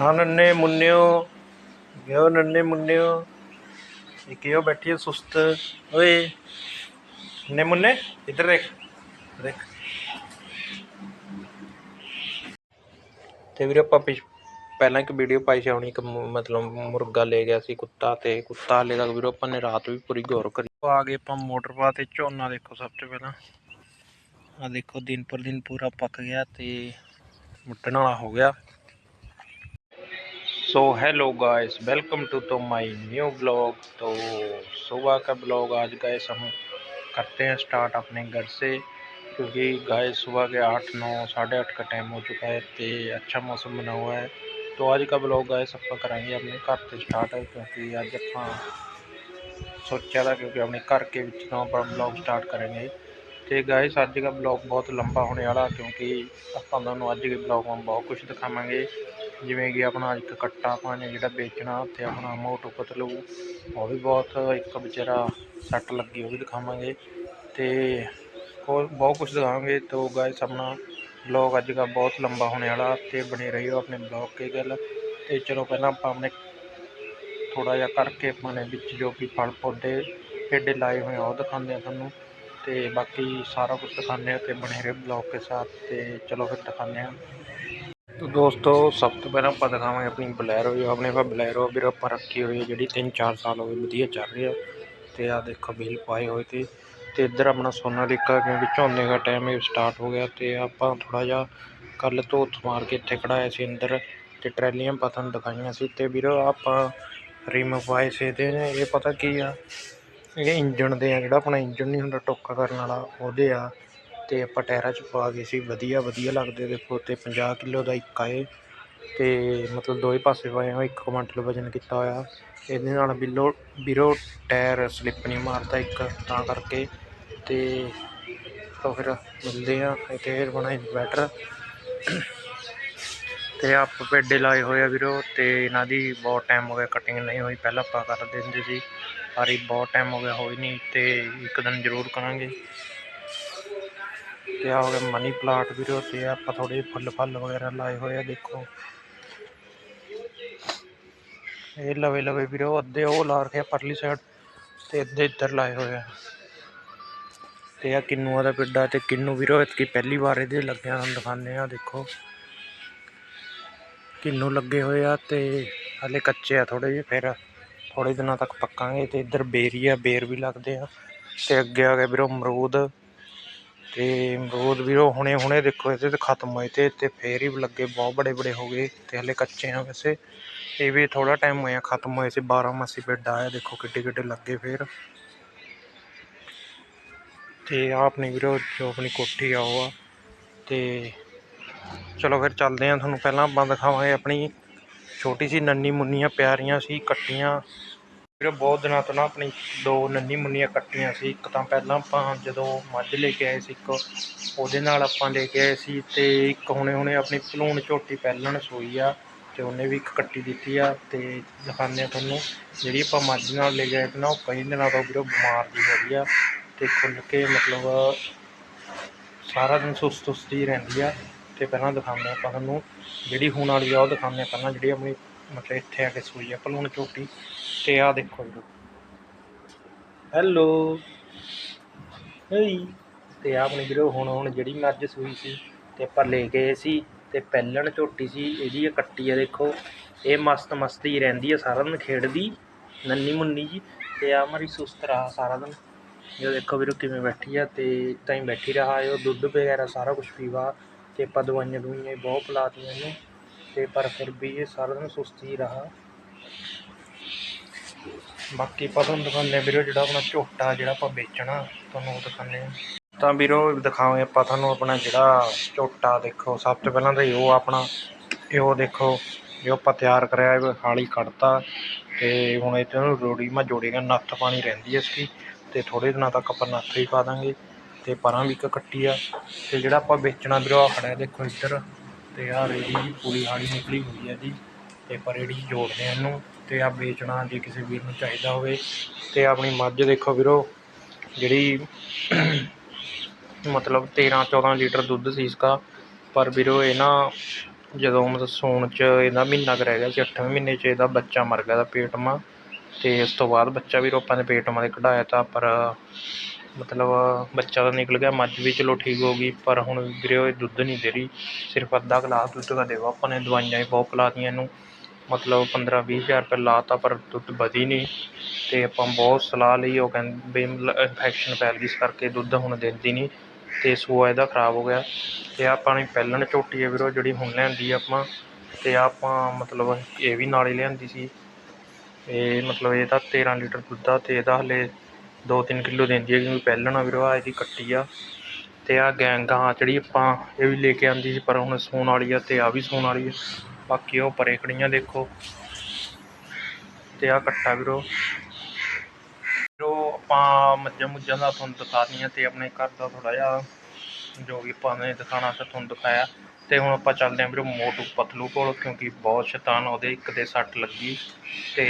ਹਾਂ ਨੰਨੇ ਮੁੰਨਿਓ ਗਿਓ ਨੰਨੇ ਮੁੰਨਿਓ? ਇਹ ਕਿਉਂ ਬੈਠੀ ਹੈ ਸੁਸਤ? ਓਏ, ਨੰਨੇ ਮੁੰਨੇ, ਇੱਧਰ ਦੇਖ ਦੇਖ। ਤੇ ਵੀਰੇ ਆਪਾਂ ਪਿਛ- ਪਹਿਲਾਂ ਇੱਕ ਵੀਡੀਓ ਪਾਈ ਸੀ ਹੁਣ ਇੱਕ ਮਤਲਬ ਮੁਰਗਾ ਲੈ ਗਿਆ ਸੀ, ਕੁੱਤਾ ਤੇ ਕੁੱਤਾ ਹਲੇ ਤੱਕ ਵੀਰੋ ਆਪਾਂ ਨੇ ਰਾਤ ਵੀ ਪੂਰੀ ਗੌਰ ਕਰੀ। ਆ ਗਏ ਆਪਾਂ ਮੋਟਰ ਪਾ ਤੇ ਝੋਨਾ ਦੇਖੋ ਸਭ ਤੋਂ ਪਹਿਲਾਂ। ਆ ਦੇਖੋ ਦਿਨ ਪਰ ਦਿਨ ਪੂਰਾ ਪੱਕ ਗਿਆ ਤੇ ਮੁੱਟਣ ਵਾਲਾ ਹੋ ਗਿਆ। so hello guys welcome to to my new blog तो सुबह का ब्लॉग आज गाइस हम करते हैं स्टार्ट अपने घर से क्योंकि गाइस सुबह के आठ नौ साढ़े आठ का टाइम हो चुका है तो अच्छा मौसम बना हुआ है तो आज का ब्लॉग गाइस ਆਪਾਂ ਕਰਾਂਗੇ ਆਪਣੇ ਘਰ ਤੋਂ ਸਟਾਰਟ ਕਿਉਂਕਿ ਅੱਜ ਆਪਾਂ ਸੋਚਿਆ था क्योंकि अपने घर के ਵਿੱਚ ਤੋਂ ਆਪਾਂ ਬਲੌਗ ਸਟਾਰਟ ਕਰਾਂਗੇ ਤੇ ਗਾਇਸ ਅੱਜ ਦਾ ਬਲੌਗ ਬਹੁਤ ਲੰਬਾ ਹੋਣੇ ਵਾਲਾ ਕਿਉਂਕਿ ਆਪਾਂ ਤੁਹਾਨੂੰ ਅੱਜ ਦੇ ਬਲੌਗ ਵਿੱਚ ਬਹੁਤ ਕੁਝ ਦਿਖਾਵਾਂਗੇ ਜਿਵੇਂ ਕਿ ਆਪਣਾ ਇੱਕ ਕੱਟਾ ਆਪਾਂ ਨੇ ਜਿਹੜਾ ਵੇਚਣਾ ਤੇ ਆਪਣਾ ਮੋਟੂ ਪਤਲੂ ਉਹ ਵੀ ਬਹੁਤ ਇੱਕ ਵਿਚਾਰਾ ਸੱਟ ਲੱਗੀ, ਉਹ ਵੀ ਦਿਖਾਵਾਂਗੇ। ਤੇ ਹੋਰ ਬਹੁਤ ਕੁਝ ਦਿਖਾਵਾਂਗੇ। तो ਗਾਇਸ ਆਪਣਾ ਬਲੌਗ ਅੱਜ ਦਾ ਬਹੁਤ ਲੰਬਾ ਹੋਣੇ ਵਾਲਾ ਤੇ ਬਣੇ ਰਹੀਓ ਆਪਣੇ ਬਲੌਗ ਕੇ ਗੱਲ। ਤੇ ਚਲੋ ਪਹਿਲਾਂ ਆਪਾਂ ਆਪਣੇ ਥੋੜਾ ਜਿਹਾ ਕਰਕੇ ਆਪਾਂ ਨੇ ਵਿੱਚ ਜੋ ਵੀ ਫਲ ਪੌਦੇ ਪੇਡੇ ਲਾਏ ਹੋਏ ਆ, ਉਹ ਦਿਖਾਉਂਦੇ ਆ ਤੁਹਾਨੂੰ। ਤੇ ਬਾਕੀ ਸਾਰਾ ਕੁਝ ਦਿਖਾਉਂਦੇ ਆ ਤੇ ਬਣੇ ਰਹੇ ਬਲੌਗ ਕੇ ਸਾਥ। ਤੇ ਚਲੋ ਫਿਰ ਦਿਖਾਉਂਦੇ ਆ। ਤੋ ਦੋਸਤੋ, ਸਭ ਤੋਂ ਪਹਿਲਾਂ ਆਪਾਂ ਦਿਖਾਵਾਂਗੇ ਆਪਣੀ ਬਲੈਰੋ ਜੋ। ਆਪਣੇ ਕੋਲ ਬਲੈਰੋ ਵੀਰ, ਆਪਾਂ ਰੱਖੀ ਹੋਈ ਹੈ ਜਿਹੜੀ 3-4 ਸਾਲ ਹੋ ਗਏ ਵਧੀਆ ਚੱਲ ਰਹੀ ਆ। ਤੇ ਆ ਦੇਖੋ, ਬਿੱਲ ਪਾਏ ਹੋਏ ਤੇ ਤੇ ਇੱਧਰ ਆਪਣਾ ਸੋਨਾ ਲਿਕਾ ਕਿਉਂਕਿ ਝੋਨੇ ਦਾ ਟਾਈਮ ਇਹ ਸਟਾਰਟ ਹੋ ਗਿਆ ਤੇ ਆਪਾਂ ਥੋੜਾ ਜਿਹਾ ਕੱਲ ਧੋਤ ਮਾਰ ਕੇ ਇੱਥੇ ਕਢਾਇਆ ਸੀ ਅੰਦਰ ਤੇ ਟਰੈਲੀਆਂ ਪਤਨ ਦਿਖਾਈਆਂ ਸੀ ਤੇ ਵੀਰੋ, ਆਪਾਂ ਰਿਮ ਪਾਏ ਸੀ ਇਹਦੇ। ਇਹ ਪਤਾ ਕੀ ਆ? ਇਹ ਇੰਜਣ ਦੇ ਆ, ਜਿਹੜਾ ਆਪਣਾ ਇੰਜਣ ਨਹੀਂ ਹੁੰਦਾ, ਟੋਕਾ ਕਰਨ ਵਾਲਾ, ਉਹਦੇ ਆ। ਤੇ ਆਪਾਂ ਟਾਇਰਾਂ 'ਚ ਪਾ ਗਏ ਸੀ। ਵਧੀਆ ਵਧੀਆ ਲੱਗਦੇ ਦੇਖੋ ਤੇ 50 ਕਿਲੋ ਦਾ ਇੱਕ ਆਏ ਤੇ ਮਤਲਬ ਦੋਵੇਂ ਪਾਸੇ ਪਾਏ ਹੋਏ, ਇੱਕ ਕੁਆਂਟਲ ਵਜਨ ਕੀਤਾ ਹੋਇਆ। ਇਹਦੇ ਨਾਲ ਬਿੱਲੋ ਵੀਰੋ ਟਾਇਰ ਸਲਿੱਪ ਨਹੀਂ ਮਾਰਦਾ ਇੱਕ, ਤਾਂ ਕਰਕੇ। ਤੇ ਤਾਂ ਫਿਰ ਮਿਲਦੇ ਆ ਇੱਥੇ ਫਿਰ ਬਣਾ ਇਨਵੈਟਰ ਤੇ ਆਪ ਪੇਡੇ ਲਾਏ ਹੋਏ ਆ ਵੀਰੋ, ਤੇ ਇਹਨਾਂ ਦੀ ਬਹੁਤ ਟਾਈਮ ਹੋ ਗਿਆ ਕਟਿੰਗ ਨਹੀਂ ਹੋਈ। ਪਹਿਲਾਂ ਆਪਾਂ ਕਰ ਦਿੰਦੇ ਸੀ, ਪਰ ਇਹ ਬਹੁਤ ਟਾਈਮ ਹੋ ਗਿਆ, ਹੋਈ ਨਹੀਂ ਤੇ ਇੱਕ ਦਿਨ ਜ਼ਰੂਰ ਕਰਾਂਗੇ। ਤੇ ਆ ਹੋ ਗਿਆ ਮਨੀ ਪਲਾਂਟ ਵੀਰੋ ਤੇ ਆਪਾਂ ਥੋੜੇ ਫੁੱਲ ਫਲ ਵਗੈਰਾ ਲਾਏ ਹੋਏ ਆ, ਦੇਖੋ। ਇਹ ਲਵੇ ਲਵੇ ਵੀਰੋ, ਅੱਧੇ ਉਹ ਲਾ ਰੱਖਿਆ ਪਰਲੀ ਸਾਈਡ ਤੇ ਅੱਧੇ ਇੱਧਰ ਲਾਏ ਹੋਏ ਆ। ਤੇ ਆ ਕਿੰਨੂਆਂ ਦਾ ਪਿੱਡਾ ਤੇ ਕਿੰਨੂ ਵੀਰੋ, ਇਤਕੀ ਪਹਿਲੀ ਵਾਰ ਇਹਦੇ ਲੱਗਿਆ ਤੁਹਾਨੂੰ ਦਿਖਾਉਂਦੇ ਆ, ਦੇਖੋ। ਕਿੰਨੂ ਲੱਗੇ ਹੋਏ ਆ ਤੇ ਹਲੇ ਕੱਚੇ ਆ ਥੋੜੇ ਜਿਹੇ, ਫਿਰ ਥੋੜੇ ਦਿਨਾਂ ਤੱਕ ਪੱਕਾਂਗੇ ਤੇ ਇੱਧਰ ਬੇਰੀ ਆ, ਬੇਰ ਵੀ ਲੱਗਦੇ ਆ। ਤੇ ਅੱਗੇ ਆ ਗਿਆ ਵੀਰੋ ਅਮਰੂਦ। ਤੇ ਅਮਰੂਦ ਵੀਰੋ ਹੁਣੇ ਹੁਣੇ ਦੇਖੋ ਇਹਦੇ ਤੇ ਖਤਮ ਹੋਏ ਤੇ ਤੇ ਫੇਰ ਹੀ ਲੱਗੇ ਬਹੁਤ ਬੜੇ ਬੜੇ ਹੋ ਗਏ ਤੇ ਹਲੇ ਕੱਚੇ ਆ ਵੈਸੇ। ਇਹ ਵੀ ਥੋੜਾ ਟਾਈਮ ਹੋਇਆ, ਖਤਮ ਹੋਏ ਸੀ 12 ਮਾਸੀ ਪਿੰਡ ਆਇਆ, ਦੇਖੋ ਕਿੱਡੇ ਕਿੱਡੇ ਲੱਗੇ ਫੇਰ। ਤੇ ਆਪਣੀ ਵੀਰੋ, ਜੋ ਆਪਣੀ ਕੋਠੀ ਆ ਉਹ ਆ। ਤੇ ਚਲੋ ਫਿਰ ਚੱਲਦੇ ਆ ਤੁਹਾਨੂੰ ਪਹਿਲਾਂ ਆਪਾਂ ਦਿਖਾਵਾਂਗੇ ਆਪਣੀ ਛੋਟੀ ਸੀ ਨੰਨੀ ਮੁੰਨੀਆਂ ਪਿਆਰੀਆਂ ਸੀ, ਕੱਟੀਆਂ। ਵੀਰੇ ਬਹੁਤ ਦਿਨਾਂ ਤੋਂ ਨਾ ਆਪਣੀ ਦੋ ਨੰਨੀ ਮੁੰਨੀਆਂ ਕੱਟੀਆਂ ਸੀ। ਇੱਕ ਤਾਂ ਪਹਿਲਾਂ ਆਪਾਂ ਜਦੋਂ ਮੱਝ ਲੈ ਕੇ ਆਏ ਸੀ, ਇੱਕ ਉਹਦੇ ਨਾਲ ਆਪਾਂ ਲੈ ਕੇ ਆਏ ਸੀ ਤੇ ਇੱਕ ਹੁਣੇ ਹੁਣੇ ਆਪਣੀ ਭਲੂਣ ਝੋਟੀ ਪਹਿਲਣ ਸੋਈ ਆ ਤੇ ਉਹਨੇ ਵੀ ਇੱਕ ਕੱਟੀ ਦਿੱਤੀ ਆ ਤੇ ਦਿਖਾਉਂਦੇ ਆ ਤੁਹਾਨੂੰ। ਜਿਹੜੀ ਆਪਾਂ ਮੱਝ ਨਾਲ ਲੈ ਕੇ ਆਏ ਸੀ ਨਾ, ਉਹ ਕਈ ਦਿਨਾਂ ਤੋਂ ਵੀਰੋ ਬਿਮਾਰ ਦੀ ਹੋ ਰਹੀ ਆ ਤੇ ਖੁੱਲ ਕੇ ਮਤਲਬ ਸਾਰਾ ਦਿਨ ਸੁਸਤ ਸੁਸਤ ਹੀ ਰਹਿੰਦੀ ਆ। ਤੇ ਪਹਿਲਾਂ ਦਿਖਾਉਂਦੇ ਆ ਆਪਾਂ ਤੁਹਾਨੂੰ, ਜਿਹੜੀ ਹੁਣ ਵਾਲੀ ਆ, ਉਹ ਦਿਖਾਉਂਦੇ ਆ ਪਹਿਲਾਂ ਜਿਹੜੀ ਆਪਣੀ ਮਤਲਬ ਇੱਥੇ ਆ ਕੇ ਸੂਈ ਆ ਭਲੂਣ ਝੋਟੀ ਤੇ ਆ ਦੇਖੋ ਜੀ ਹੈਲੋ ਹਈ ਤੇ ਆ ਆਪਣੀ ਵੀਰੋ, ਹੁਣ ਹੁਣ ਜਿਹੜੀ ਮੱਝ ਸੂਈ ਸੀ, ਤੇ ਆਪਾਂ ਲੈ ਗਏ ਸੀ, ਤੇ ਪਹਿਲਣ ਝੋਟੀ ਸੀ, ਇਹਦੀ ਇਹ ਕੱਟੀ ਆ ਦੇਖੋ। ਇਹ ਮਸਤ ਮਸਤੀ ਰਹਿੰਦੀ ਆ ਸਾਰਾ ਦਿਨ ਖੇਡਦੀ, ਨੰਨੀ ਮੁੰਨੀ ਜੀ। ਤੇ ਆ ਮਾਰੀ ਸੁਸਤ ਰਹਾ ਸਾਰਾ ਦਿਨ। ਇਹ ਦੇਖੋ ਵੀਰੋ ਕਿਵੇਂ ਬੈਠੀ ਆ, ਤੇ ਤਾਂ ਹੀ ਬੈਠੀ ਰਹਾ, ਇਹ ਦੁੱਧ ਵਗੈਰਾ ਸਾਰਾ ਕੁਝ ਪੀਵਾ, ਤੇ ਆਪਾਂ ਦਵਾਈਆਂ ਦਵਾਈਆਂ ਬਹੁਤ ਪਿਲਾਤੀਆਂ ਇਹਨੂੰ। ਤੇ ਪਰ ਫਿਰ ਵੀ ਇਹ ਸਾਰਾ ਦਿਨ ਸੁਸਤ ਹੀ ਰਹਾ। ਬਾਕੀ ਆਪਾਂ ਤੁਹਾਨੂੰ ਦਿਖਾਉਂਦੇ ਹਾਂ ਵੀਰੋ ਜਿਹੜਾ ਆਪਣਾ ਝੋਟਾ ਜਿਹੜਾ ਆਪਾਂ ਵੇਚਣਾ, ਤੁਹਾਨੂੰ ਉਹ ਦਿਖਾਉਂਦੇ ਹਾਂ। ਤਾਂ ਵੀਰੋ ਦਿਖਾਵਾਂਗੇ ਆਪਾਂ ਤੁਹਾਨੂੰ ਆਪਣਾ ਜਿਹੜਾ ਝੋਟਾ ਦੇਖੋ, ਸਭ ਤੋਂ ਪਹਿਲਾਂ ਤਾਂ ਇਹ ਉਹ ਆਪਣਾ, ਇਹ ਉਹ ਦੇਖੋ, ਜੋ ਆਪਾਂ ਤਿਆਰ ਕਰਿਆ, ਇਹ ਹਾਲੀ ਕੱਢਤਾ ਤੇ ਹੁਣ ਇਹ ਨੂੰ ਰੋੜੀ ਮੈਂ ਜੋੜੇਗਾ ਨੱਥ ਪਾਣੀ ਰਹਿੰਦੀ ਹੈ ਇਸकी ਤੇ ਥੋੜੇ ਦਿਨਾਂ ਤੱਕ ਆਪਾਂ ਨੱਥ ਵੀ ਪਾ ਦਾਂਗੇ ਤੇ ਪਰਾਂ ਵੀ ਇੱਕ ਕੱਟੀ ਆ ਤੇ ਜਿਹੜਾ ਆਪਾਂ ਵੇਚਣਾ ਵੀਰੋ ਆ ਖੜਾ ਦੇਖੋ ਇੱਧਰ। ਤੇ ਆ ਰੇੜੀ ਦੀ ਪੂਰੀ ਹਾਲੀ ਨਿਕਲੀ ਹੋਈ ਹੈ ਜੀ, ਤੇ ਪਰ ਰੇੜੀ ਜੋੜਦੇ ਹਾਂ ਇਹਨੂੰ ਤੇ ਆ ਵੇਚਣਾ ਜੇ ਕਿਸੇ ਵੀਰ ਨੂੰ ਚਾਹੀਦਾ ਹੋਵੇ ਤੇ ਆਪਣੀ ਮੱਝ ਦੇਖੋ ਵੀਰੋ, ਜਿਹੜੀ ਮਤਲਬ 13 14 ਲੀਟਰ ਦੁੱਧ ਸੀ ਇਸਕਾ, ਪਰ ਵੀਰੋ ਇਹ ਨਾ ਜਦੋਂ ਮਤਲਬ ਸੌਣ ਚ ਇਹਦਾ ਮਹੀਨਾ ਕੁ ਗਿਆ ਸੀ 8ਵੇਂ ਮਹੀਨੇ ਚ ਇਹਦਾ ਬੱਚਾ ਮਰ ਗਿਆ ਦਾ ਪੇਟ ਮਾਂ, ਤੇ ਉਸ ਤੋਂ ਬਾਅਦ ਬੱਚਾ ਵੀ ਆਪਾਂ ਦੇ ਪੇਟ ਮਾਂ ਦੇ ਕਢਾਇਆ ਤਾਂ, ਪਰ ਮਤਲਬ ਬੱਚਾ ਤਾਂ ਨਿਕਲ ਗਿਆ, ਮੱਝ ਵੀ ਚਲੋ ਠੀਕ ਹੋ ਗਈ, ਪਰ ਹੁਣ ਵੀਰੇ ਉਹ ਦੁੱਧ ਨਹੀਂ ਦੇ ਰਹੀ, ਸਿਰਫ ਅੱਧਾ ਗਲਾਸ ਦੁੱਧ ਦਾ ਦੇਵਾ, ਆਪਾਂ ਨੇ ਦਵਾਈਆਂ ਵੀ ਬਹੁਤ ਪਿਲਾਤੀਆਂ ਇਹਨੂੰ, ਮਤਲਬ 15 ਵੀਹ ਹਜ਼ਾਰ ਰੁਪਇਆ ਲਾ ਤਾ ਪਰ ਦੁੱਧ ਵਧੀ ਨਹੀਂ ਅਤੇ ਆਪਾਂ ਬਹੁਤ ਸਲਾਹ ਲਈ, ਉਹ ਕਹਿੰਦੇ ਵੀ ਮਤਲਬ ਇਨਫੈਕਸ਼ਨ ਫੈਲ ਗਈ ਇਸ ਕਰਕੇ ਦੁੱਧ ਹੁਣ ਦਿੰਦੀ ਨਹੀਂ ਅਤੇ ਸੂਆ ਇਹਦਾ ਖਰਾਬ ਹੋ ਗਿਆ, ਤੇ ਆਪਾਂ ਨੇ ਪਹਿਲਣ ਝੋਟੀ ਹੈ ਵੀਰੋ, ਜਿਹੜੀ ਹੁਣ ਲਿਆਂਦੀ ਆ ਆਪਾਂ, ਤੇ ਆਪਾਂ ਮਤਲਬ ਇਹ ਵੀ ਨਾਲ ਹੀ ਲਿਆਂਦੀ ਸੀ, ਇਹ ਮਤਲਬ ਇਹਦਾ 13 ਲੀਟਰ ਦੁੱਧ ਆ ਅਤੇ ਇਹਦਾ ਹਾਲੇ 2-3 ਕਿਲੋ ਦਿੰਦੀ ਹੈ ਕਿਉਂਕਿ ਪਹਿਲਾਂ ਆ ਵੀਰੋ ਆਹ ਇਹਦੀ ਕੱਟੀ ਆ। ਅਤੇ ਆਹ ਗੈਂ ਗਾਂ ਜਿਹੜੀ ਆਪਾਂ, ਇਹ ਵੀ ਲੈ ਕੇ ਆਉਂਦੀ ਸੀ, ਪਰ ਹੁਣ ਸੌਣ ਵਾਲੀ ਆ ਅਤੇ ਆਹ ਵੀ ਸੂਣ ਵਾਲੀ ਆ। ਬਾਕੀ ਉਹ ਪਰੇ ਖੜੀਆਂ ਦੇਖੋ। ਤੇ ਆਹ ਕੱਟਾ ਵੀਰੋ। ਵੀਰੋ, ਆਪਾਂ ਮੱਝਾਂ ਮੁੱਝਾਂ ਦਾ ਤੁਹਾਨੂੰ ਦਿਖਾਉਂਦੇ ਤੇ ਆਪਣੇ ਘਰ ਦਾ ਥੋੜ੍ਹਾ ਜਿਹਾ ਜੋ ਵੀ ਆਪਾਂ ਨੇ ਦਿਖਾਉਣਾ ਸੀ ਤੁਹਾਨੂੰ ਦਿਖਾਇਆ। ਤੇ ਹੁਣ ਆਪਾਂ ਚੱਲਦੇ ਹਾਂ ਵੀਰੋ ਮੋਟੂ ਪਤਲੂ ਕੋਲ, ਕਿਉਂਕਿ ਬਹੁਤ ਸ਼ੈਤਾਨ ਉਹਦੇ ਇੱਕ ਦੇ ਸੱਟ ਲੱਗੀ ਤੇ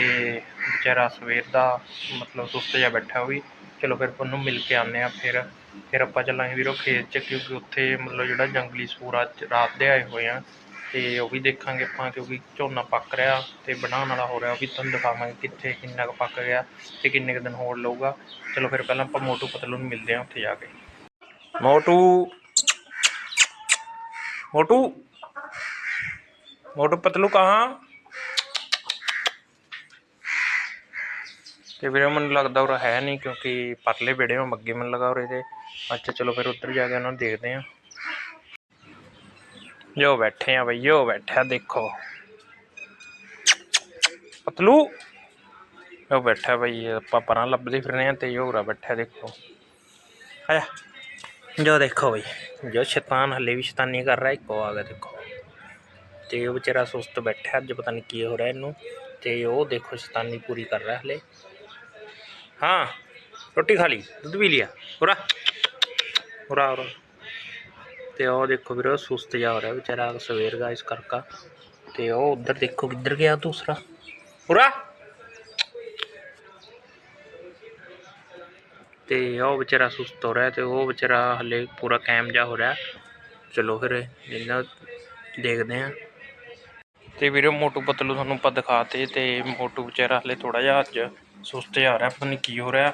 ਵਿਚਾਰਾ ਸਵੇਰ ਦਾ ਮਤਲਬ ਸੁਸਤ ਜਿਹਾ ਬੈਠਾ ਹੋਈ ਚਲੋ ਫਿਰ ਉਹਨੂੰ ਮਿਲ ਕੇ ਆਉਂਦੇ ਆ ਫਿਰ। ਫਿਰ ਆਪਾਂ ਚੱਲਾਂਗੇ ਵੀਰੋ ਖੇਤ 'ਚ, ਕਿਉਂਕਿ ਉੱਥੇ ਮਤਲਬ ਜਿਹੜਾ ਜੰਗਲੀ ਸੂਰ ਅੱਜ ਰਾਤ ਦੇ ਆਏ ਹੋਏ ਆ। ਤੇ ਉਹ ਵੀ ਦੇਖਾਂਗੇ ਆਪਾਂ, ਕਿਉਂਕਿ ਝੋਨਾ ਪੱਕ ਰਿਹਾ ਤੇ ਬਣਾਉਣ ਵਾਲਾ ਹੋ ਰਿਹਾ, ਉਹ ਵੀ ਤੁਹਾਨੂੰ ਦਿਖਾਵਾਂਗੇ ਕਿੱਥੇ ਕਿੰਨਾ ਕੁ ਪੱਕ ਗਿਆ ਤੇ ਕਿੰਨੇ ਕੁ ਦਿਨ ਹੋਰ ਲਊਗਾ। ਚਲੋ ਫਿਰ ਪਹਿਲਾਂ ਆਪਾਂ ਮੋਟੂ ਪਤਲੂ ਨੂੰ ਮਿਲਦੇ ਹਾਂ ਉੱਥੇ ਜਾ ਕੇ। ਮੋਟੂ मोटू मोटू पतलू कहाँ ਤੇ ਵੀਰੇ ਮੈਨੂੰ ਲੱਗਦਾ ਉਹ ਹੈ ਨਹੀਂ ਕਿਉਂਕਿ ਪਰਲੇ ਬੇੜੇ ਵਿੱਚ ਅੱਗੇ ਮੈਨੂੰ ਲਗਾ ਉਰੇ ਤੇ ਅੱਛਾ ਚਲੋ ਫਿਰ ਉੱਧਰ ਜਾ ਕੇ ਉਹਨਾਂ ਨੂੰ ਦੇਖਦੇ ਆਂ ਜੋ ਬੈਠੇ ਆ ਬਈ ਜੋ ਬੈਠਾ ਦੇਖੋ ਪਤਲੂ ਉਹ ਬੈਠਾ ਬਈ ਆਪਾਂ ਪਰਾਂ ਲੱਭਦੇ ਫਿਰਨੇ ਆ ਤੇ ਹੋਰਾ ਬੈਠਾ ਦੇਖੋ ਆਇਆ ਜੋ ਦੇਖੋ ਬਈ, ਜੋ ਸ਼ੈਤਾਨ ਹਲੇ ਵੀ ਸ਼ੈਤਾਨੀ ਕਰ ਰਿਹਾ, ਇੱਕੋ ਆ ਗਿਆ ਦੇਖੋ। ਤੇ ਉਹ ਵਿਚਾਰਾ ਸੁਸਤ ਬੈਠਾ, ਅੱਜ ਪਤਾ ਨਹੀਂ ਕੀ ਹੋ ਰਿਹਾ ਇਹਨੂੰ। ਤੇ ਉਹ ਦੇਖੋ ਸ਼ੈਤਾਨੀ ਪੂਰੀ ਕਰ ਰਿਹਾ ਹਲੇ। ਹਾਂ, ਰੋਟੀ ਖਾ ਲਈ, ਦੁੱਧ ਪੀ ਲਿਆ। ਉਰਾ ਉਰਾ ਉਰਾ। ਤੇ ਉਹ ਦੇਖੋ ਵੀਰੋ, ਸੁਸਤ ਜਾ ਹੋ ਰਿਹਾ ਵਿਚਾਰਾ ਸਵੇਰ ਦਾ ਇਸ ਕਰਕਾ। ਤੇ ਉਹ ਉਧਰ ਦੇਖੋ ਕਿੱਧਰ ਗਿਆ ਦੂਸਰਾ। ਉਰਾ। ਤੇ ਉਹ ਵਿਚਾਰਾ ਸੁਸਤ ਹੋ ਰਿਹਾ ਤੇ ਉਹ ਵਿਚਾਰਾ ਹਲੇ ਪੂਰਾ ਕਾਇਮ ਜਾ ਹੋ ਰਿਹਾ। ਚਲੋ ਫਿਰ ਇਹਨਾਂ ਦੇਖਦੇ ਆਂ ਤੇ ਵੀਰੋ ਮੋਟੂ ਪਤਲੂ ਤੁਹਾਨੂੰ ਆਪਾਂ ਦਿਖਾਤੇ ਤੇ ਮੋਟੂ ਵਿਚਾਰਾ ਹਲੇ ਥੋੜਾ ਜਿਹਾ ਅੱਜ ਸੁਸਤ ਜਾ ਰਿਹਾ, ਪਤਾ ਨਹੀਂ ਕੀ ਹੋ ਰਿਹਾ।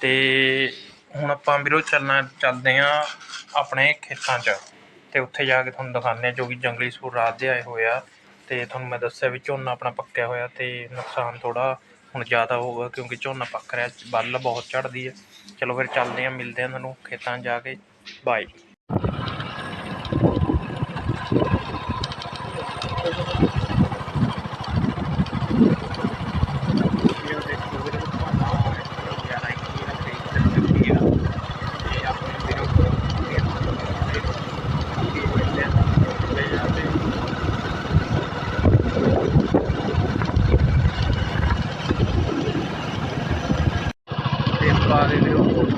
ਤੇ ਹੁਣ ਆਪਾਂ ਵੀਰੋ ਚੱਲਣਾ, ਚੱਲਦੇ ਆਂ ਆਪਣੇ ਖੇਤਾਂ 'ਚ। ਤੇ ਉੱਥੇ ਜਾ ਕੇ ਤੁਹਾਨੂੰ ਦਿਖਾਉਂਦੇ ਆ ਜੋ ਕਿ ਜੰਗਲੀ ਸੂਰ ਰਾਤ ਦੇ ਆਏ ਹੋਏ ਆ। ਤੇ ਤੁਹਾਨੂੰ ਮੈਂ ਦੱਸਿਆ ਵੀ ਝੋਨਾ ਆਪਣਾ ਪੱਕਿਆ ਹੋਇਆ ਤੇ ਨੁਕਸਾਨ ਥੋੜਾ ਹੁਣ ਜ਼ਿਆਦਾ ਹੋਊਗਾ ਕਿਉਂਕਿ ਝੋਨਾ ਪੱਕ ਰਿਹਾ ਬੱਲ ਬਹੁਤ ਝੜਦੀ ਹੈ। ਚਲੋ ਫਿਰ ਚੱਲਦੇ ਹਾਂ, ਮਿਲਦੇ ਹਾਂ ਤੁਹਾਨੂੰ ਖੇਤਾਂ 'ਚ ਜਾ ਕੇ। ਬਾਏ ਤੇ ਪਾ ਦੇ ਵੀਰੋ ਫੋਟੋ ਪਾਤੇ ਮੋਟਰ ਦੇ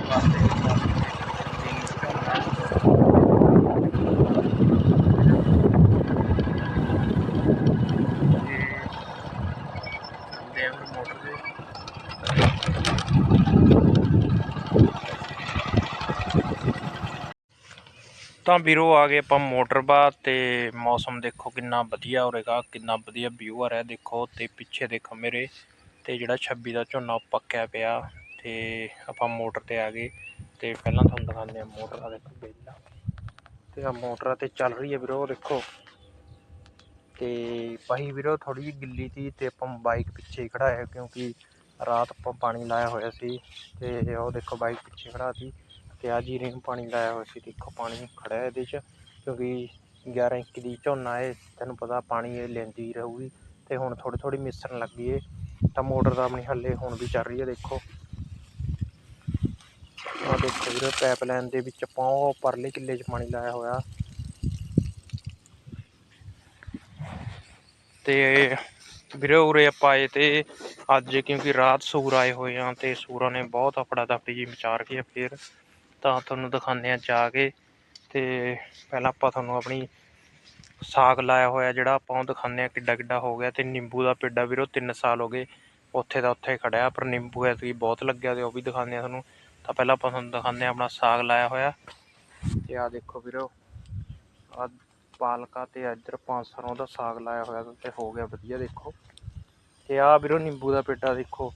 ਤਾਂ ਵੀਰੋ ਆ ਗਏ ਆਪਾਂ ਮੋਟਰ ਬਾਅਦ ਤੇ ਮੌਸਮ ਦੇਖੋ ਕਿੰਨਾ ਵਧੀਆ ਹੋ ਰਿਹਾ ਕਿੰਨਾ ਵਧੀਆ ਵਿਊ ਆ ਰਿਹਾ ਦੇਖੋ ਤੇ ਪਿੱਛੇ ਦੇਖੋ ਮੇਰੇ ਤੇ ਜਿਹੜਾ 26 ਦਾ ਝੋਨਾ ਉਹ ਪੱਕਿਆ ਪਿਆ। ਤੇ ਆਪਾਂ ਮੋਟਰ ਤੇ ਆ ਗਏ ਤੇ ਪਹਿਲਾਂ ਤੁਹਾਨੂੰ ਦਿਖਾਉਂਦੇ ਆ ਮੋਟਰ ਆ ਦੇਖੋ ਬੇਲਾ ਤੇ ਆ ਮੋਟਰ ਤੇ ਚੱਲ ਰਹੀ ਹੈ ਵੀਰੋ ਉਹ ਦੇਖੋ। ਤੇ ਪਾਈ ਵੀਰੋ ਥੋੜੀ ਜਿਹੀ ਗਿੱਲੀ ਸੀ ਤੇ ਆਪਾਂ ਬਾਈਕ ਪਿੱਛੇ ਹੀ ਖੜਾਇਆ ਕਿਉਂਕਿ ਰਾਤ ਆਪਾਂ ਪਾਣੀ ਲਾਇਆ ਹੋਇਆ ਸੀ ਤੇ ਉਹ ਦੇਖੋ ਬਾਈਕ ਪਿੱਛੇ ਖੜਾਤੀ ਤੇ ਆ ਜੀਰੇ ਨੂੰ ਪਾਣੀ ਲਾਇਆ ਹੋਇਆ ਸੀ। ਦੇਖੋ ਪਾਣੀ ਖੜਿਆ ਇਹਦੇ 'ਚ ਕਿਉਂਕਿ 11 ਇੰਚ ਦੀ ਝੋਨਾ ਹੈ ਤੈਨੂੰ ਪਤਾ ਪਾਣੀ ਇਹ ਲੈਂਦੀ ਰਹੂਗੀ ਤੇ ਹੁਣ ਥੋੜੀ ਥੋੜੀ ਮਿਸਰਨ ਲੱਗੀ ਏ। ਤਾਂ ਮੋਟਰ ਤਾਂ ਆਪਣੀ ਹੱਲੇ ਹੁਣ ਵੀ ਚੱਲ ਰਹੀ ਹੈ, ਦੇਖੋ। ਆ ਦੇਖੋ ਵੀਰੇ ਪਾਈਪਲਾਈਨ ਦੇ ਵਿੱਚ ਆਪਾਂ ਉਹ ਪਰਲੇ ਕਿੱਲੇ 'ਚ ਪਾਣੀ ਲਾਇਆ ਹੋਇਆ। ਤੇ ਵੀਰੇ ਉਰੇ ਆਪਾਂ ਆਏ ਤੇ ਅੱਜ ਕਿਉਂਕਿ ਰਾਤ ਸੂਰ ਆਏ ਹੋਏ ਆ ਤੇ ਸੂਰਾਂ ਨੇ ਬਹੁਤ ਆਪੜਾ ਦਪੜੀ ਜੀ ਮਚਾ ਰੱਖੀ ਆ ਫੇਰ। ਤਾਂ ਤੁਹਾਨੂੰ ਦਿਖਾਉਂਦੇ ਆ ਜਾ ਕੇ ਤੇ ਪਹਿਲਾਂ ਆਪਾਂ ਤੁਹਾਨੂੰ ਆਪਣੀ ਸਾਗ ਲਾਇਆ ਹੋਇਆ ਜਿਹੜਾ ਆਪਾਂ ਉਹ ਦਿਖਾਉਂਦੇ ਆ ਕਿੱਡਾ ਕਿੱਡਾ ਹੋ ਗਿਆ ਤੇ ਨਿੰਬੂ ਦਾ ਪੇਡਾ ਵੀਰੋ 3 ਸਾਲ ਹੋ ਗਏ। ਉੱਥੇ ਦਾ ਉੱਥੇ ਖੜਿਆ, ਪਰ ਨਿੰਬੂ ਐਤਕੀ ਬਹੁਤ ਲੱਗਿਆ ਤੇ ਉਹ ਵੀ ਦਿਖਾਉਂਦੇ ਆ ਤੁਹਾਨੂੰ। ਤਾਂ ਪਹਿਲਾਂ ਆਪਾਂ ਤੁਹਾਨੂੰ ਦਿਖਾਉਂਦੇ ਆ ਆਪਣਾ ਸਾਗ ਲਾਇਆ ਹੋਇਆ। ਤੇ ਆ ਦੇਖੋ ਵੀਰੋ ਆ ਪਾਲਕਾ ਤੇ ਇੱਧਰ ਪੰਜ ਸਰੋਂ ਦਾ ਸਾਗ ਲਾਇਆ ਹੋਇਆ ਤਾ ਤੇ ਹੋ ਗਿਆ ਵਧੀਆ ਦੇਖੋ। ਤੇ ਆ ਵੀਰੋ ਨਿੰਬੂ ਦਾ ਪੇਡਾ ਦੇਖੋ,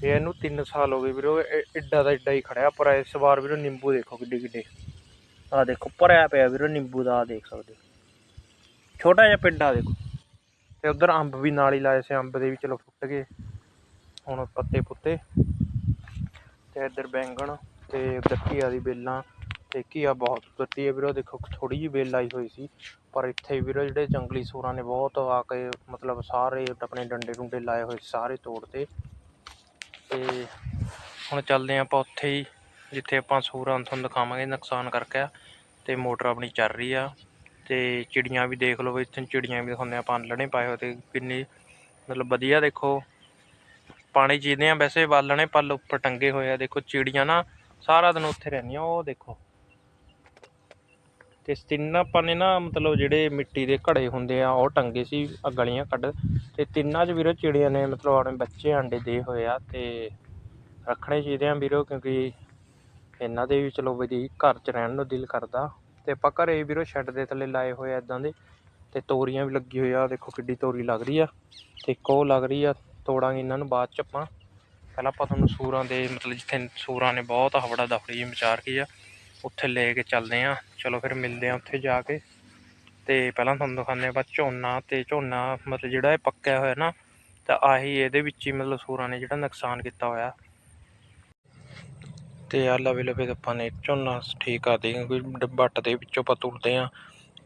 ਤੇ ਇਹਨੂੰ 3 ਸਾਲ ਹੋ ਗਏ ਵੀਰੋ ਇੱਡਾ ਦਾ ਏਡਾ ਹੀ ਖੜਿਆ, ਪਰ ਇਸ ਵਾਰ ਵੀਰੋ ਨਿੰਬੂ ਦੇਖੋ ਕਿੱਡੇ ਕਿੱਡੇ। ਆ ਦੇਖੋ, ਭਰਿਆ ਪਿਆ ਵੀਰੋ ਨਿੰਬੂ ਦਾ ਆ ਦੇਖ ਸਕਦੇ ਛੋਟਾ ਜਿਹਾ ਪੇਡਾ ਦੇਖੋ। ਤੇ ਉਧਰ ਅੰਬ ਵੀ ਨਾਲ ਹੀ ਲਾਏ ਸੀ, ਅੰਬ ਦੇ ਵੀ ਚਲੋ ਫੁੱਟ ਗਏ। ਹੁਣ ਪੱਤੇ ਪੁੱਤੇ। ਤੇ ਇੱਧਰ ਬੈਂਗਣ ਤੇ ਉੱਧਰ ਘੀਆ ਦੀ ਬੇਲਾਂ ਤੇ ਘੀਆ ਬਹੁਤ ਦਿੱਤੀ ਹੈ ਵੀਰੋ, ਦੇਖੋ ਥੋੜੀ ਜਿਹੀ ਬੇਲ ਆਈ ਹੋਈ ਸੀ, ਪਰ ਇੱਥੇ ਵੀਰੋ ਜਿਹੜੇ ਜੰਗਲੀ ਸੂਰਾਂ ਨੇ ਬਹੁਤ ਆ ਕੇ ਮਤਲਬ ਸਾਰੇ ਆਪਣੇ ਡੰਡੇ ਡੁੰਡੇ ਲਾਏ ਹੋਏ ਸਾਰੇ ਤੋੜਤੇ ਤੇ। ਹੁਣ ਚੱਲਦੇ ਹਾਂ ਆਪਾਂ ਉੱਥੇ ਹੀ, ਜਿੱਥੇ ਆਪਾਂ ਸੂਰਾਂ ਨੂੰ ਤੁਹਾਨੂੰ ਦਿਖਾਵਾਂਗੇ ਨੁਕਸਾਨ ਕਰਕੇ ਆ, ਤੇ ਮੋਟਰ ਆਪਣੀ ਚੱਲ ਰਹੀ ਆ, ਤੇ ਚਿੜੀਆਂ ਵੀ ਦੇਖ ਲਓ, ਇੱਥੇ ਚਿੜੀਆਂ ਵੀ ਦਿਖਾਉਂਦੇ ਆਪਾਂ ਆਲਣੇ ਪਾਏ ਹੋਏ ਤੇ ਕਿੰਨੀ ਮਤਲਬ ਵਧੀਆ ਦੇਖੋ। ਪਾਣੀ ਜੀਦੇ ਆ, ਵੈਸੇ ਬਾਲਣੇ ਪੱਲ ਉੱਪਰ ਟੰਗੇ ਹੋਏ ਆ, ਦੇਖੋ ਚਿੜੀਆਂ ਨਾ ਸਾਰਾ ਦਿਨ ਉੱਥੇ ਰਹਿੰਦੀਆਂ, ਉਹ ਦੇਖੋ। ਤੇ ਤਿੰਨ ਆਪਾਂ ਨੇ ਨਾ ਮਤਲਬ ਜਿਹੜੇ ਮਿੱਟੀ ਦੇ ਘੜੇ ਹੁੰਦੇ ਆ, ਉਹ ਟੰਗੇ ਸੀ ਆਹ ਗਲੀਆਂ ਕੱਢ। ਤੇ ਤਿੰਨਾਂ 'ਚ ਵੀਰੋ ਚਿੜੀਆਂ ਨੇ ਮਤਲਬ ਆਪਣੇ ਬੱਚੇ ਆਂਡੇ ਦੇ ਹੋਏ ਆ, ਤੇ ਰੱਖਣੇ ਚਾਹੀਦੇ ਆ ਵੀਰੋ, ਕਿਉਂਕਿ ਇਹਨਾਂ ਦੇ ਵੀ ਚਲੋ ਵਧੀਆ ਘਰ 'ਚ ਰਹਿਣ ਨੂੰ ਦਿਲ ਕਰਦਾ। ਤੇ ਆਪਾਂ ਘਰੇ ਵੀਰੋ ਸ਼ੈੱਡ ਦੇ ਥੱਲੇ ਲਾਏ ਹੋਏ ਆ ਇਦਾਂ ਦੇ, ਤੇ ਤੋਰੀਆਂ ਵੀ ਲੱਗੀ ਹੋਈ ਆ, ਦੇਖੋ ਕਿੱਡੀ ਤੋਰੀ ਲੱਗ ਰਹੀ ਆ, ਤੇ ਇੱਕ ਉਹ ਲੱਗ ਰਹੀ ਆ ਤੋੜਾਂਗੇ ਇਹਨਾਂ ਨੂੰ ਬਾਅਦ 'ਚ ਆਪਾਂ। ਪਹਿਲਾਂ ਆਪਾਂ ਤੁਹਾਨੂੰ ਸੂਰਾਂ ਦੇ, ਮਤਲਬ ਜਿੱਥੇ ਸੂਰਾਂ ਨੇ ਬਹੁਤ ਹਵੜਾ ਦਫੜੀ ਜਿਹੀ ਮਚਾ ਕੀ ਆ, ਉੱਥੇ ਲੈ ਕੇ ਚੱਲਦੇ ਆ। ਚਲੋ ਫਿਰ ਮਿਲਦੇ ਆ ਉੱਥੇ ਜਾ ਕੇ। ਤੇ ਪਹਿਲਾਂ ਤੁਹਾਨੂੰ ਦਿਖਾਉਂਦੇ ਆ ਬਸ ਝੋਨਾ ਤੇ ਝੋਨਾ, ਮਤਲਬ ਜਿਹੜਾ ਇਹ ਪੱਕਿਆ ਹੋਇਆ ਨਾ, ਤਾਂ ਆਹੀ ਇਹਦੇ ਵਿੱਚ ਹੀ ਮਤਲਬ ਸੂਰਾਂ ਨੇ ਜਿਹੜਾ ਨੁਕਸਾਨ ਕੀਤਾ ਹੋਇਆ। ਤੇ ਆ ਲਵੇ ਲਵੇ ਤਾਂ ਆਪਾਂ ਨੇ ਝੋਨਾ ਠੀਕ ਕਰਦੇ ਕਿਉਂਕਿ ਬੱਟ ਦੇ ਵਿੱਚੋਂ ਆਪਾਂ ਤੁਰਦੇ ਆ।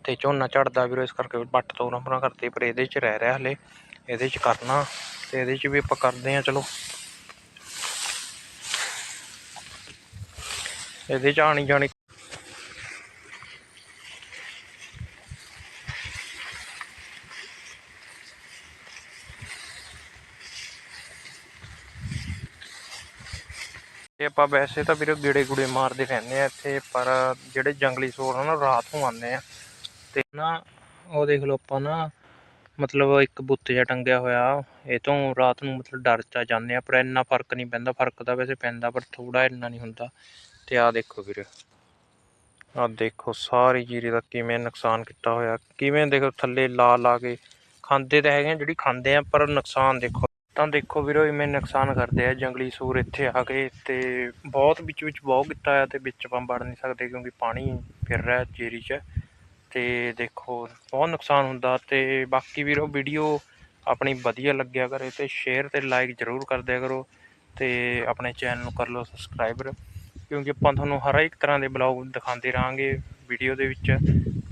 ਤੇ ਝੋਨਾ ਝੜਦਾ ਵੀਰੋ ਇਸ ਕਰਕੇ ਬੱਟ ਤੋਂ ਉਰਾਂ ਕਰਦੇ ਪਰ ਇਹਦੇ 'ਚ ਰਹਿ ਰਿਹਾ ਹਲੇ। ਇਹਦੇ 'ਚ ਕਰਨਾ। ਤੇ ਇਹਦੇ 'ਚ ਵੀ ਆਪਾਂ ਕਰਦੇ ਆ ਚਲੋ। ਇਹਦੇ 'ਚ ਆਣੀ ਜਾਣੀ ਤੇ ਆਪਾਂ ਵੈਸੇ ਤਾਂ ਵੀਰੇ ਗੇੜੇ ਗੁੜੇ ਮਾਰਦੇ ਰਹਿੰਦੇ ਆ ਇੱਥੇ, ਪਰ ਜਿਹੜੇ ਜੰਗਲੀ ਸੋਰ ਆ ਨਾ, ਰਾਤ ਨੂੰ ਆਉਂਦੇ ਆ। ਤੇ ਨਾ, ਉਹ ਦੇਖ ਲਓ ਆਪਾਂ ਨਾ ਮਤਲਬ ਇੱਕ ਬੁੱਤ ਜਿਹਾ ਟੰਗਿਆ ਹੋਇਆ। ਇਹ ਤੋਂ ਰਾਤ ਨੂੰ ਮਤਲਬ ਡਰ ਤਾਂ ਜਾਂਦੇ ਹਾਂ ਪਰ ਇੰਨਾ ਫ਼ਰਕ ਨਹੀਂ ਪੈਂਦਾ। ਫ਼ਰਕ ਤਾਂ ਵੈਸੇ ਪੈਂਦਾ ਪਰ ਥੋੜ੍ਹਾ ਇੰਨਾ ਨਹੀਂ ਹੁੰਦਾ। ਅਤੇ ਆਹ ਦੇਖੋ ਵੀਰੇ। ਆਹ ਦੇਖੋ ਸਾਰੀ ਜੀਰੀ ਦਾ ਕਿਵੇਂ ਨੁਕਸਾਨ ਕੀਤਾ ਹੋਇਆ। ਕਿਵੇਂ ਦੇਖੋ ਥੱਲੇ ਲਾ ਲਾ ਕੇ ਖਾਂਦੇ ਤਾਂ ਹੈਗੇ ਆ, ਜਿਹੜੀ ਖਾਂਦੇ ਆ ਪਰ ਨੁਕਸਾਨ ਦੇਖੋ। ਤਾਂ ਦੇਖੋ ਵੀਰੋ ਇਵੇਂ ਨੁਕਸਾਨ ਕਰਦੇ ਆ। ਜੰਗਲੀ ਸੂਰ ਇੱਥੇ ਆ ਕੇ ਤੇ ਬਹੁਤ ਵਿੱਚ ਵਿੱਚ ਬਹੁਤ ਕੀਤਾ ਆ ਤੇ ਵਿੱਚ ਆਪਾਂ ਵੜ ਨਹੀਂ ਸਕਦੇ ਕਿਉਂਕਿ ਪਾਣੀ ਫਿਰ ਰਿਹਾ ਜੀਰੀ 'ਚ। ਤੇ ਦੇਖੋ, ਬਹੁਤ ਨੁਕਸਾਨ ਹੁੰਦਾ ਤੇ ਬਾਕੀ ਵੀਰੋ ਵੀਡੀਓ ਆਪਣੀ ਵਧੀਆ ਲੱਗਿਆ ਕਰੇ ਤੇ ਸ਼ੇਅਰ ਤੇ ਲਾਈਕ ਜ਼ਰੂਰ ਕਰ ਦਿਆ ਕਰੋ ਤੇ ਆਪਣੇ ਚੈਨਲ ਨੂੰ ਕਰ ਲਓ ਸਬਸਕ੍ਰਾਈਬਰ ਕਿਉਂਕਿ ਆਪਾਂ ਤੁਹਾਨੂੰ ਹਰ ਇੱਕ ਤਰ੍ਹਾਂ ਦੇ ਬਲੌਗ ਦਿਖਾਉਂਦੇ ਰਹਾਂਗੇ ਵੀਡੀਓ ਦੇ ਵਿੱਚ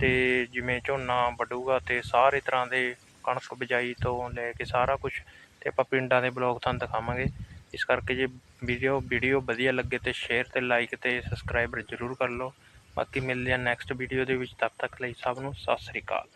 ਤੇ ਜਿਵੇਂ ਝੋਨਾ ਵੱਢੂਗਾ ਤੇ ਸਾਰੇ ਤਰ੍ਹਾਂ ਦੇ ਕਣਕ ਬਿਜਾਈ ਤੋਂ ਲੈ ਕੇ ਸਾਰਾ ਕੁਝ ਤੇ ਆਪਾਂ ਪਿੰਡਾਂ ਦੇ ਬਲੌਗ ਤੁਹਾਨੂੰ ਦਿਖਾਵਾਂਗੇ। ਇਸ ਕਰਕੇ ਜੇ ਵੀਡੀਓ ਵੀਡੀਓ ਵਧੀਆ ਲੱਗੇ ਤੇ ਸ਼ੇਅਰ ਤੇ ਲਾਈਕ ਤੇ ਸਬਸਕ੍ਰਾਈਬਰ ਜ਼ਰੂਰ ਕਰ ਲਓ। ਬਾਕੀ ਮਿਲਦੇ ਆ ਨੈਕਸਟ ਵੀਡੀਓ ਦੇ ਵਿੱਚ, ਤਦ ਤੱਕ ਲਈ ਸਭ ਨੂੰ ਸਤਿ ਸ੍ਰੀ ਅਕਾਲ।